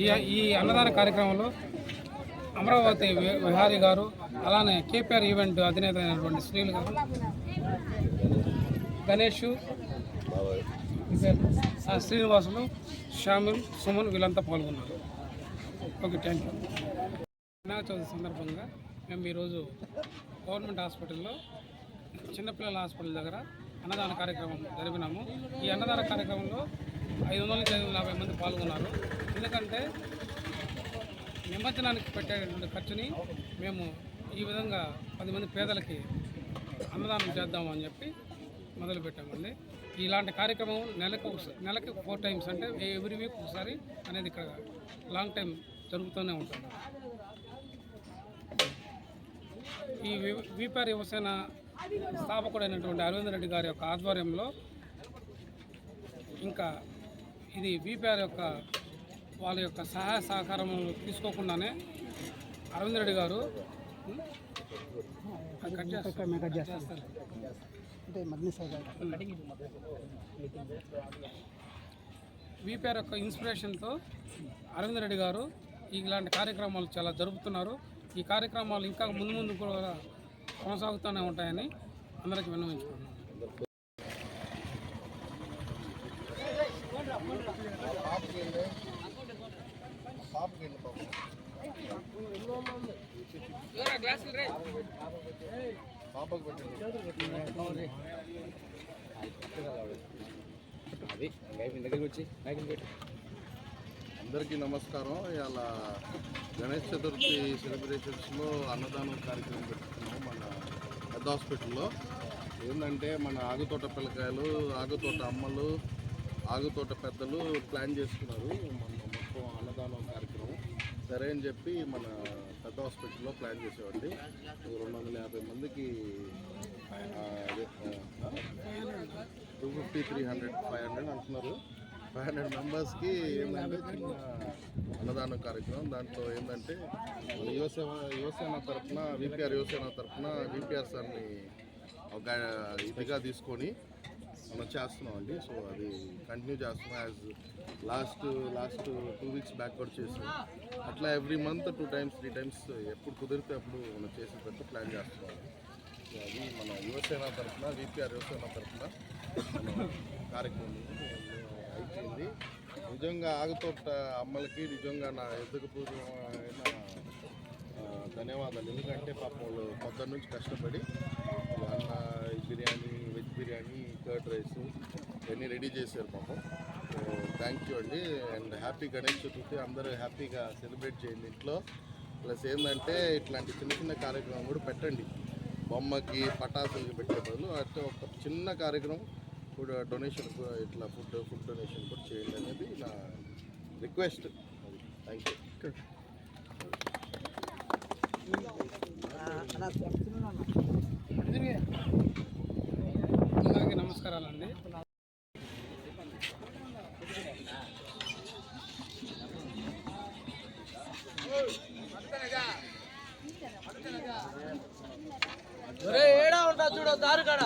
ఈ ఈ అన్నదాన కార్యక్రమంలో అమరావతి విహారి విహారీ గారు అలానే కేపీఆర్ ఈవెంట్ అధినేత అయినటువంటి శ్రీలు గారు గణేష్ శ్రీనివాసులు షామిల్ సుమన్ వీళ్ళంతా పాల్గొన్నారు. Okay thank you. Vinayaka Chavithi సందర్భంగా మేము ఈరోజు గవర్నమెంట్ హాస్పిటల్లో చిన్నపిల్లల హాస్పిటల్ దగ్గర అన్నదాన కార్యక్రమం జరిపినాము. ఈ అన్నదాన కార్యక్రమంలో ఐదు వందల నుంచి ఐదు వందల యాభై మంది పాల్గొన్నారు. ఎందుకంటే నిమజ్జనానికి పెట్టేటువంటి ఖర్చుని మేము ఈ విధంగా పది మంది పేదలకి అన్నదానం చేద్దామని చెప్పి మొదలుపెట్టామండి ఇలాంటి కార్యక్రమం నెలకు నెలకి ఫోర్ టైమ్స్ అంటే ఎవ్రీ వీక్ ఒకసారి అనేది ఇక్కడ లాంగ్ టైం జరుగుతూనే ఉంటుంది. ఈ వి- యువసేన స్థాపకుడైనటువంటి అరవింద్ రెడ్డి గారి యొక్క ఆధ్వర్యంలో ఇంకా ఇది విపిఆర్ యొక్క వాళ్ళ యొక్క సహాయ సహకారం తీసుకోకుండానే అరవింద్ రెడ్డి గారు. విపిఆర్ యొక్క ఇన్స్పిరేషన్తో అరవింద్ రెడ్డి గారు ఇలాంటి కార్యక్రమాలు చాలా జరుపుతున్నారు. ఈ కార్యక్రమాలు ఇంకా ముందు ముందు కూడా కొనసాగుతూనే ఉంటాయని అందరికీ విన్నవించుకుంటున్నాను. అందరికీ నమస్కారం. ఇవాళ గణేష్ చతుర్థి సెలబ్రేషన్స్లో అన్నదానం కార్యక్రమం పెట్టుకున్నాం మన పెద్ద హాస్పిటల్లో. ఏంటంటే మన ఆగుతోట పిల్లకాయలు ఆగుతోట అమ్మలు ఆగుతోట పెద్దలు ప్లాన్ చేసుకున్నారు. మన మొత్తం అన్నదానం కార్యక్రమం. సరే అని చెప్పి మన పెద్ద హాస్పిటల్లో ప్లాన్ చేసేవాడి రెండు వందల యాభై మందికి two fifty three hundred five hundred అంటున్నారు. ఫైవ్ హండ్రెడ్ మెంబర్స్కి ఏంటంటే చిన్న అన్నదానం కార్యక్రమం. దాంట్లో ఏంటంటే మన యువసేన యువసేన తరఫున విపిఆర్ యువసేన తరఫున విపిఆర్ సార్ని ఒక ఇదిగా తీసుకొని మనం చేస్తున్నామండి సో అది కంటిన్యూ చేస్తున్నాం. As last last two weeks backward చేసాం. అట్లా every month two times three times ఎప్పుడు కుదిరితే అప్పుడు మనం చేసేటట్టు ప్లాన్ చేస్తున్నాం. సో అది మన యువసేన తరఫున విపిఆర్ యువసేన తరఫున కార్యక్రమం అయిపోయింది. నిజంగా ఆగుతోట అమ్మలకి నిజంగా నా ఎదుగు పూర్వమైన ధన్యవాదాలు. ఎందుకంటే పాపం వాళ్ళు పొద్దున్న నుంచి కష్టపడి అన్న బిర్యానీ బిర్యానీ కర్డ్ రైస్ ఇవన్నీ రెడీ చేశారు మాకు థ్యాంక్ యూ అండి. And happy Ganesh Chaturthi. అందరూ హ్యాపీగా సెలబ్రేట్ చేయండి ఇంట్లో. ప్లస్ ఏంటంటే ఇట్లాంటి చిన్న చిన్న కార్యక్రమం కూడా పెట్టండి. బొమ్మకి పటాసులకి పెట్టే బదులు అంటే ఒక చిన్న కార్యక్రమం ఫుడ్ డొనేషన్ ఇట్లా ఫుడ్ ఫుడ్ డొనేషన్ కూడా చేయండి అనేది నా రిక్వెస్ట్ థ్యాంక్ యూ అలా నమస్కారాలండి. ఏడా ఉంటా చూడు దారు కాడ?